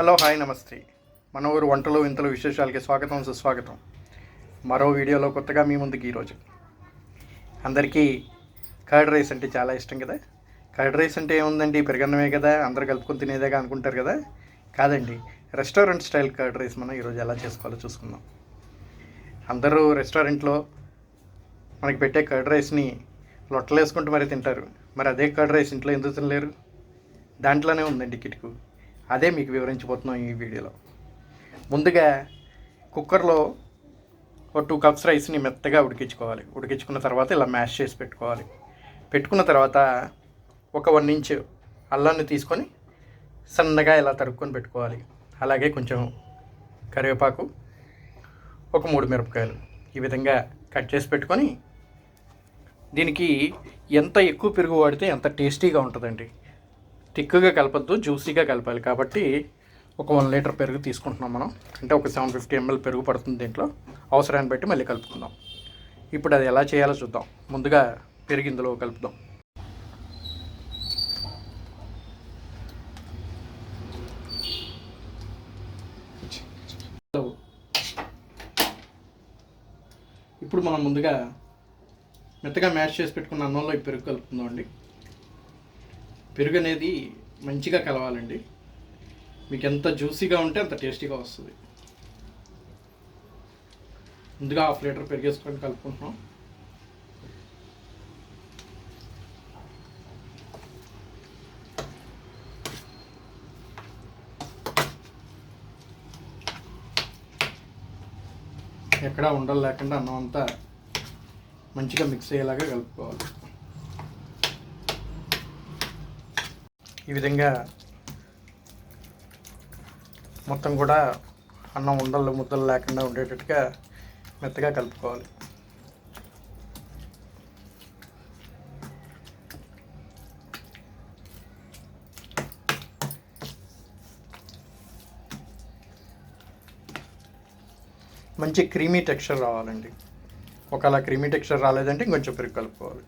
Hello hi నమస్తే. మన ఊరు వంటలు వింతలు విశేషాలకి స్వాగతం సుస్వాగతం. మరో వీడియోలో కొత్తగా మీ ముందుకి ఈరోజు అందరికీ కర్డ్ రైస్ అంటే చాలా ఇష్టం కదా? కర్డ్ రైస్ అంటే ఏముందండి? పెరగన్నమే కదా? అందరు కలుపుకొని తినేదేగా అనుకుంటారు కదా? కాదండి. రెస్టారెంట్ స్టైల్ కర్డ్ రైస్ మనం ఈరోజు ఎలా చేసుకోవాలో చూసుకుందాం. అందరూ రెస్టారెంట్లో మనకి పెట్టే కర్డ్ రైస్ని లొట్టలు వేసుకుంటూ మరి తింటారు. మరి అదే కర్డ్ రైస్ ఇంట్లో ఎందుకు తినలేరు? దాంట్లోనే ఉందండి కిటుకు. అదే మీకు వివరించబోతున్నాం ఈ వీడియోలో. ముందుగా కుక్కర్లో ఒక టూ కప్స్ రైస్ని మెత్తగా ఉడికించుకోవాలి. ఉడికించుకున్న తర్వాత ఇలా మ్యాష్ చేసి పెట్టుకోవాలి. పెట్టుకున్న తర్వాత ఒక వన్ ఇంచ్ అల్లాన్ని తీసుకొని సన్నగా ఇలా తరుక్కొని పెట్టుకోవాలి. అలాగే కొంచెం కరివేపాకు ఒక మూడు మిరపకాయలు ఈ విధంగా కట్ చేసి పెట్టుకొని దీనికి ఎంత ఎక్కువ పెరుగు వాడితే ఎంత టేస్టీగా ఉంటుందండి. థిక్గా కలపద్దు జ్యూసీగా కలపాలి. కాబట్టి ఒక వన్ లీటర్ పెరుగు తీసుకుంటున్నాం మనం. అంటే ఒక సెవెన్ ఫిఫ్టీ ఎంఎల్ పెరుగు పడుతుంది దీంట్లో. అవసరాన్ని బట్టి మళ్ళీ కలుపుకుందాం. ఇప్పుడు అది ఎలా చేయాలో చూద్దాం. ముందుగా పెరుగు ఇందులో కలుపుదాం. ఇప్పుడు మనం ముందుగా మెత్తగా మ్యాష్ చేసి పెట్టుకున్న అన్నంలో ఈ పెరుగు కలుపుకుందాం అండి పెరుగు అనేది మంచిగా కలవాలండి. మీకు ఎంత జ్యూసీగా ఉంటే అంత టేస్టీగా వస్తుంది. ముందుగా హాఫ్ లీటర్ పెరిగేసుకొని కలుపుకుంటున్నాం. ఎక్కడా ఉండలు లేకుండా అన్నం అంతా మంచిగా మిక్స్ అయ్యేలాగా కలుపుకోవాలి. ఈ విధంగా మొత్తం కూడా అన్నం ఉండలు ముద్దలు లేకుండా ఉండేటట్టుగా మెత్తగా కలుపుకోవాలి. మంచి క్రీమీ టెక్స్చర్ రావాలండి. ఒకవేళ క్రీమీ టెక్స్చర్ రాలేదంటే ఇంకొంచెం పెరుగు కలుపుకోవాలి.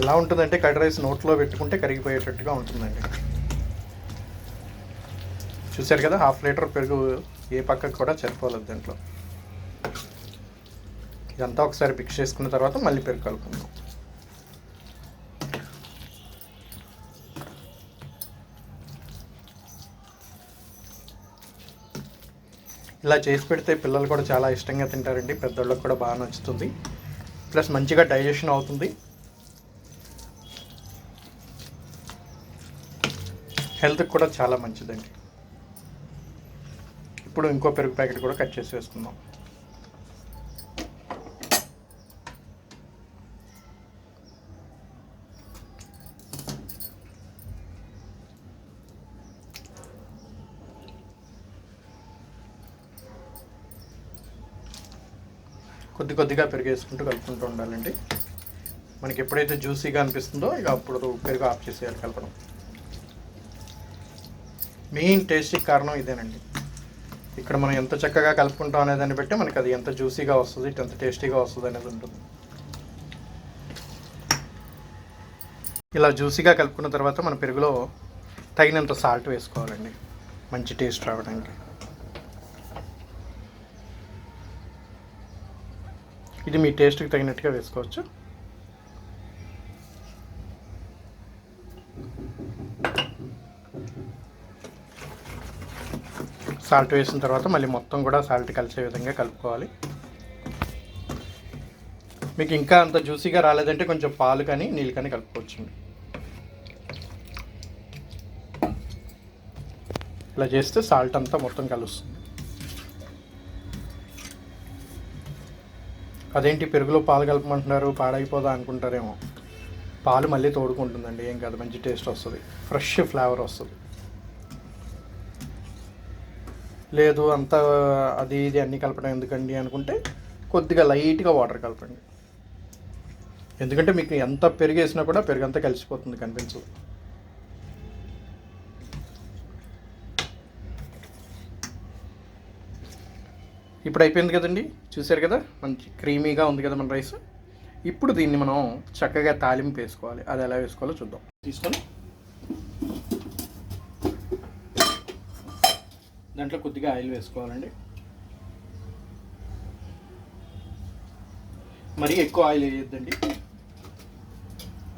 ఎలా ఉంటుందంటే కర్డ్ రైస్ నోట్లో పెట్టుకుంటే కరిగిపోయేటట్టుగా ఉంటుందండి. చూశారు కదా హాఫ్ లీటర్ పెరుగు ఏ పక్కకు కూడా సరిపోలేదు దాంట్లో. ఇదంతా ఒకసారి మిక్స్ చేసుకున్న తర్వాత మళ్ళీ పెరుగు కలుపుకుందాం. ఇలా చేసి పెడితే పిల్లలు కూడా చాలా ఇష్టంగా తింటారండి పెద్దోళ్ళకి కూడా బాగా నచ్చుతుంది. ప్లస్ మంచిగా డైజెషన్ అవుతుంది. హెల్త్కి కూడా చాలా మంచిదండి. ఇప్పుడు ఇంకో పెరుగు ప్యాకెట్ కూడా కట్ చేసి వేసుకుందాం. కొద్ది కొద్దిగా పెరుగు వేసుకుంటూ కలుపుకుంటూ ఉండాలండి. మనకి ఎప్పుడైతే జ్యూసీగా అనిపిస్తుందో ఇక అప్పుడు పెరుగు ఆఫ్ చేసేయాలి కలపడం. మెయిన్ టేస్ట్కి కారణం ఇదేనండి. ఇక్కడ మనం ఎంత చక్కగా కలుపుకుంటాం అనే దాన్ని బట్టి మనకి అది ఎంత జ్యూసీగా వస్తుంది ఎంత టేస్టీగా వస్తుంది అనేది ఉంటుంది. ఇలా జ్యూసీగా కలుపుకున్న తర్వాత మన పెరుగులో తగినంత సాల్ట్ వేసుకోవాలండి. మంచి టేస్ట్ రావడానికి. ఇది మీ టేస్ట్కి తగినట్టుగా వేసుకోవచ్చు. సాల్ట్ వేసిన తర్వాత మళ్ళీ మొత్తం కూడా సాల్ట్ కలిసే విధంగా కలుపుకోవాలి. మీకు ఇంకా అంత జ్యూసీగా రాలేదంటే కొంచెం పాలు కానీ నీళ్ళు కానీ కలుపుకోవచ్చు ఇలా చేస్తే సాల్ట్ అంతా మొత్తం కలుస్తుంది. అదేంటి పెరుగులో పాలు కలపమంటున్నారు పాడైపోదా అనుకుంటారేమో. పాలు మళ్ళీ తోడుకుంటుందండి ఏం కాదు మంచి టేస్ట్ వస్తుంది. ఫ్రెష్ ఫ్లేవర్ వస్తుంది. లేదు అంత అది ఇది అన్నీ కలపడం ఎందుకండి అనుకుంటే కొద్దిగా లైట్గా వాటర్ కలపండి. ఎందుకంటే మీకు ఎంత పెరిగేసినా కూడా పెరుగంతా కలిసిపోతుంది కనిపించదు ఇప్పుడు అయిపోయింది కదండి? చూసారు కదా? మంచి క్రీమీగా ఉంది కదా మన రైస్. ఇప్పుడు దీన్ని మనం చక్కగా తాలింపు వేసుకోవాలి. అది ఎలా వేసుకోవాలో చూద్దాం. తీసుకొని దాంట్లో కొద్దిగా ఆయిల్ వేసుకోవాలండి. మరీ ఎక్కువ ఆయిల్ వేయొద్దండి.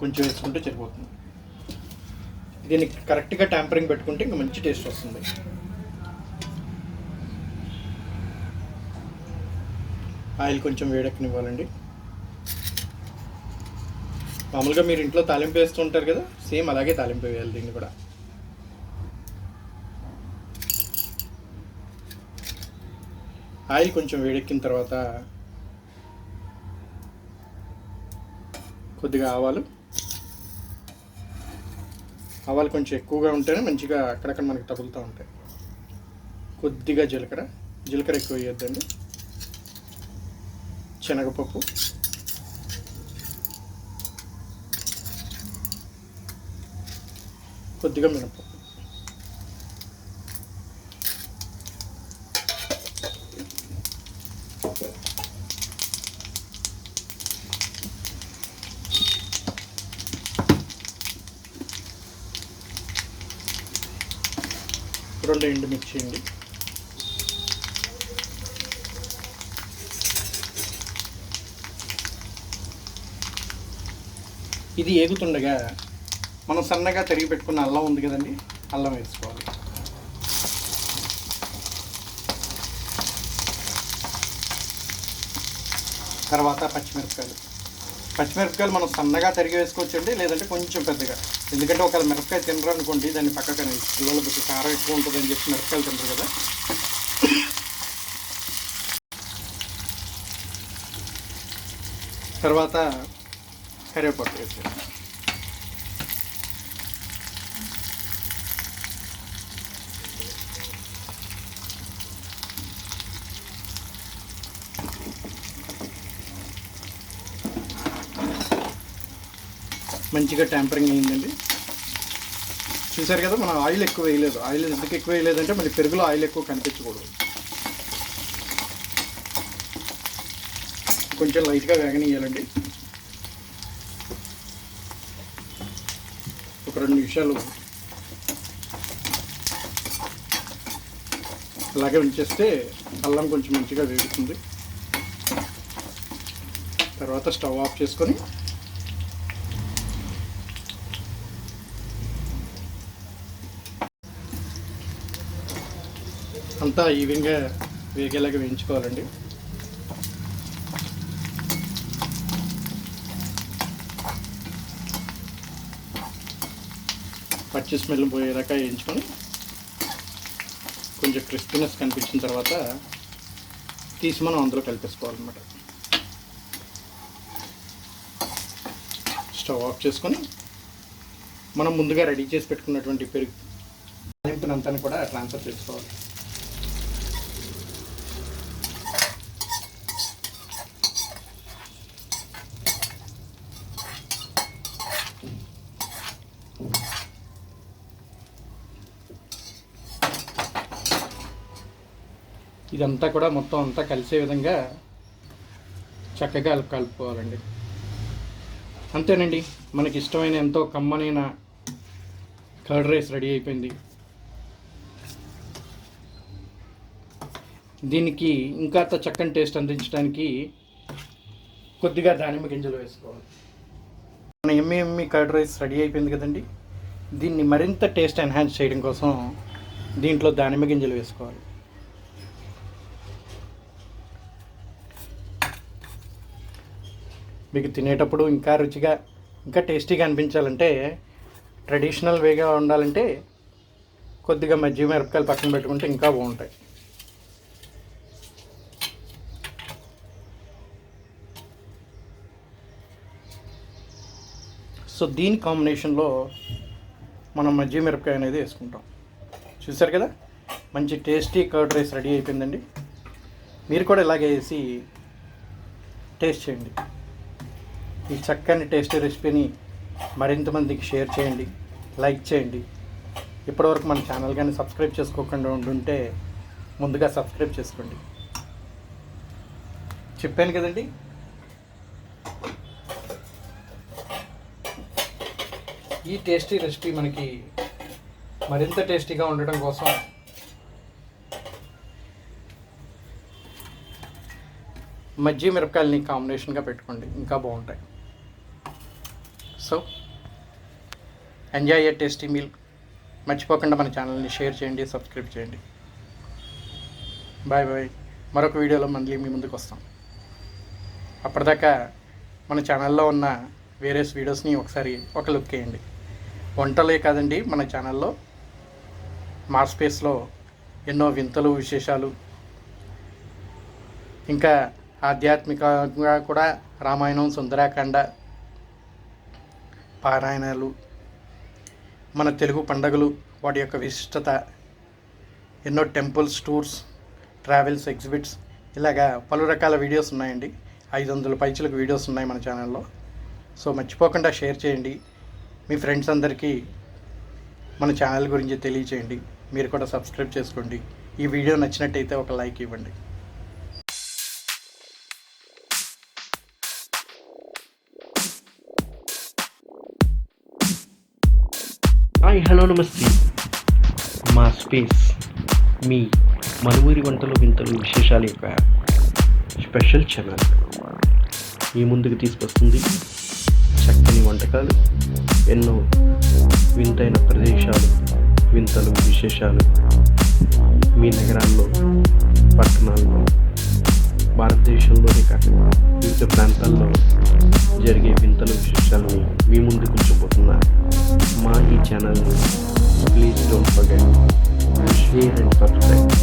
కొంచెం వేసుకుంటే సరిపోతుంది. దీనికి కరెక్ట్గా ట్యాంపరింగ్ పెట్టుకుంటే ఇంకా మంచి టేస్ట్ వస్తుంది. ఆయిల్ కొంచెం వేడెక్కనివ్వాలండి. మామూలుగా మీరు ఇంట్లో తాలింపు వేస్తూ ఉంటారు కదా సేమ్ అలాగే తాలింపు వేయాలి దీన్ని కూడా. ఆయిల్ కొంచెం వేడెక్కిన తర్వాత కొద్దిగా ఆవాలు. ఆవాలు కొంచెం ఎక్కువగా ఉంటేనే మంచిగా అక్కడక్కడ మనకి తగులుతూ ఉంటాయి. కొద్దిగా జీలకర్ర. జీలకర్ర ఎక్కువ వేయొద్దండి. శనగపప్పు. కొద్దిగా మినపప్పు. రెండు ఎండుమిర్చి అండి ఇది ఏగుతుండగా మనం సన్నగా తరిగి పెట్టుకున్న అల్లం ఉంది కదండి అల్లం వేసుకోవాలి. తర్వాత పచ్చిమిరపకాయలు. పచ్చిమిరపకాయలు మనం సన్నగా తరిగి వేసుకోవచ్చండి లేదంటే కొంచెం పెద్దగా. ఎందుకంటే ఒకవేళ మిరపకాయ తినరు అనుకోండి దాన్ని పక్కకని పిల్లల బుద్ధి కారం ఎక్కువ ఉంటుందని చెప్పి మిరపకాయలు తినరు కదా. తర్వాత కరివేపాకు వేసాను మంచిగా ట్యాంపరింగ్ అయిందండి. చూసారు కదా మనం ఆయిల్ ఎక్కువ వేయలేదు. ఆయిల్ ఎందుకు ఎక్కువ వేయలేదంటే మళ్ళీ పెరుగులో ఆయిల్ ఎక్కువ కనిపించకూడదు. కొంచెం లైట్గా వేగనీయాలండి ఒక రెండు నిమిషాలు అలాగే ఉంచేస్తే అల్లం కొంచెం మంచిగా వేగుతుంది. తర్వాత స్టవ్ ఆఫ్ చేసుకొని అంతా ఈవెన్గా వేగేలాగా వేయించుకోవాలండి. పచ్చి స్మెల్ పోయేదాకా వేయించుకొని కొంచెం క్రిస్పీనెస్ కనిపించిన తర్వాత తీసి మనం అందులో కలిపేసుకోవాలన్నమాట. స్టవ్ ఆఫ్ చేసుకొని మనం ముందుగా రెడీ చేసి పెట్టుకున్నటువంటి పెరుగు తాలింపునంతా కూడా ట్రాన్స్ఫర్ చేసుకోవాలి. ఇదంతా కూడా మొత్తం అంతా కలిసే విధంగా చక్కగా కలుపుకోవాలండి. అంతేనండి మనకి ఇష్టమైన ఎంతో కమ్మనైన కర్డ్ రైస్ రెడీ అయిపోయింది. దీనికి ఇంకా చక్కని టేస్ట్ అందించడానికి కొద్దిగా దానిమ్మ గింజలు వేసుకోవాలి. మన ఎమ్మి ఎమ్మి కర్డ్ రైస్ రెడీ అయిపోయింది కదండి. దీన్ని మరింత టేస్ట్ ఎన్హాన్స్ చేయడం కోసం దీంట్లో దానిమ్మ గింజలు వేసుకోవాలి. మీకు తినేటప్పుడు ఇంకా రుచిగా ఇంకా టేస్టీగా అనిపించాలంటే ట్రెడిషనల్ వేగా ఉండాలంటే కొద్దిగా మజ్జిగ మిరపకాయలు పక్కన పెట్టుకుంటే ఇంకా బాగుంటాయి. సో దీని కాంబినేషన్లో మనం మజ్జిగ మిరపకాయ అనేది వేసుకుంటాం. చూసారు కదా? మంచి టేస్టీ కర్డ్ రైస్ రెడీ అయిపోయిందండి. మీరు కూడా ఇలాగే వేసి టేస్ట్ చేయండి. ఈ చక్కని టేస్టీ రెసిపీని మరింత మందికి షేర్ చేయండి లైక్ చేయండి. ఇప్పటివరకు మన ఛానల్ కానీ సబ్స్క్రైబ్ చేసుకోకుండా ఉంటుంటే ముందుగా సబ్స్క్రైబ్ చేసుకోండి. చెప్పాను కదండి? ఈ టేస్టీ రెసిపీ మనకి మరింత టేస్టీగా ఉండటం కోసం మజ్జి మిరపకాయలని కాంబినేషన్గా పెట్టుకోండి. ఇంకా బాగుంటాయి. So enjoy a tasty meal మర్చిపోకుండా మన ఛానల్ని షేర్ చేయండి సబ్స్క్రైబ్ చేయండి. బాయ్ బాయ్ మరొక వీడియోలో మళ్ళీ మీ ముందుకు వస్తాం. అప్పటిదాకా మన ఛానల్లో ఉన్న వేరియస్ వీడియోస్ని ఒకసారి ఒక లుక్ వేయండి వంటలే కాదండి మన ఛానల్లో మా స్పేస్లో ఎన్నో వింతలు విశేషాలు. ఇంకా ఆధ్యాత్మికంగా కూడా రామాయణం సుందరాకాండ పారాయణాలు మన తెలుగు పండగలు వాటి యొక్క విశిష్టత ఎన్నో టెంపుల్స్ టూర్స్ ట్రావెల్స్ ఎగ్జిబిట్స్ ఇలాగా పలు రకాల వీడియోస్ ఉన్నాయండి. ఐదు వందల పైచులకు వీడియోస్ ఉన్నాయి మన ఛానల్లో. సో మర్చిపోకుండా షేర్ చేయండి. మీ ఫ్రెండ్స్ అందరికీ మన ఛానల్ గురించి తెలియచేయండి. మీరు కూడా సబ్స్క్రైబ్ చేసుకోండి. ఈ వీడియో నచ్చినట్టయితే ఒక లైక్ ఇవ్వండి. హాయ్ హలో నమస్తే. మా స్పేస్ మీ మనువూరి వంటలు వింతలు విశేషాల యొక్క స్పెషల్ ఛానల్ మీ ముందుకు తీసుకొస్తుంది చక్కని వంటకాలు ఎన్నో వింతైన ప్రదేశాలు వింతలు విశేషాలు మీ నగరాల్లో పట్టణాల్లో భారతదేశంలోనే కాకుండా వివిధ ప్రాంతాల్లో జరిగే వింతలు విశేషాలని మీ ముందుకు ఉంచబోతున్నా. మా ఈ ఛానల్ని please don't forget. Share and subscribe